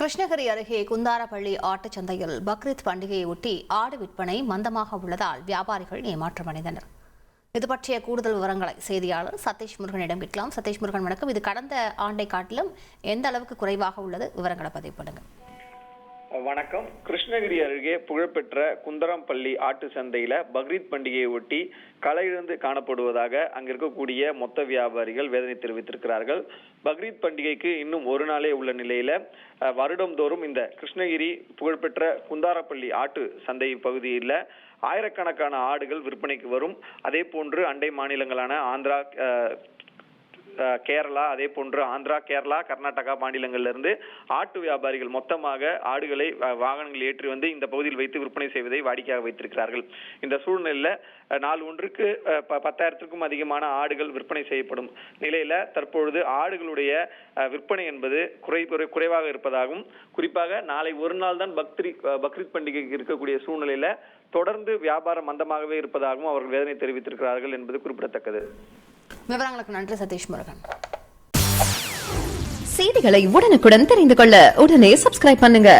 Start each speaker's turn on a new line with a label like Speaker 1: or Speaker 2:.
Speaker 1: கிருஷ்ணகிரி அருகே குந்தாரப்பள்ளி ஆட்டுச் சந்தையில் பக்ரீத் பண்டிகையொட்டி ஆடு விற்பனை மந்தமாக உள்ளதால் வியாபாரிகள் ஏமாற்றமடைந்தனர் இது பற்றிய கூடுதல் விவரங்களை செய்தியாளர் சதீஷ் முருகனிடம் கேட்கலாம். சதீஷ் முருகன் வணக்கம். இது கடந்த ஆண்டை காட்டிலும் எந்த அளவுக்கு குறைவாக உள்ளது? விவரங்களை பதிவு பண்ணுங்கள்
Speaker 2: வணக்கம். கிருஷ்ணகிரி அருகே புகழ்பெற்ற குந்தரம்பள்ளி ஆட்டு சந்தையில பக்ரீத் பண்டிகையை ஒட்டி களையிழந்து காணப்படுவதாக அங்க இருக்கக்கூடிய மொத்த வியாபாரிகள் வேதனை தெரிவித்திருக்கிறார்கள். பக்ரீத் பண்டிகைக்கு இன்னும் ஒரு நாளே உள்ள நிலையில வருடம்தோறும் இந்த கிருஷ்ணகிரி புகழ்பெற்ற குந்தாரப்பள்ளி ஆட்டு சந்தை பகுதியில் ஆயிரக்கணக்கான ஆடுகள் விற்பனைக்கு வரும். அதே போன்று அண்டை மாநிலங்களான ஆந்திரா கேரளா அதே போன்று ஆந்திரா கேரளா கர்நாடகா மாநிலங்களிலிருந்து ஆட்டு வியாபாரிகள் மொத்தமாக ஆடுகளை வாகனங்கள் ஏற்றி வந்து இந்த பகுதியில் வைத்து விற்பனை செய்வதை வாடிக்கையாக வைத்திருக்கிறார்கள். இந்த சூழ்நிலையில் நாள் ஒன்றுக்கு ப- பத்தாயிரத்திற்கும் அதிகமான ஆடுகள் விற்பனை செய்யப்படும் நிலையில தற்பொழுது ஆடுகளுடைய விற்பனை என்பது குறை குறைவாக இருப்பதாகவும் குறிப்பாக நாளை ஒரு நாள் தான் பக்ரி பக்ரீத் பண்டிகைக்கு இருக்கக்கூடிய சூழ்நிலையில தொடர்ந்து வியாபாரம் மந்தமாகவே இருப்பதாகவும் அவர்கள் வேதனை தெரிவித்திருக்கிறார்கள் என்பது குறிப்பிடத்தக்கது.
Speaker 1: விவரங்களுக்கு நன்றி சதீஷ் முருகன்.
Speaker 3: செய்திகளை உடனுக்குடன் தெரிந்து கொள்ள உடனே சப்ஸ்கிரைப் பண்ணுங்க.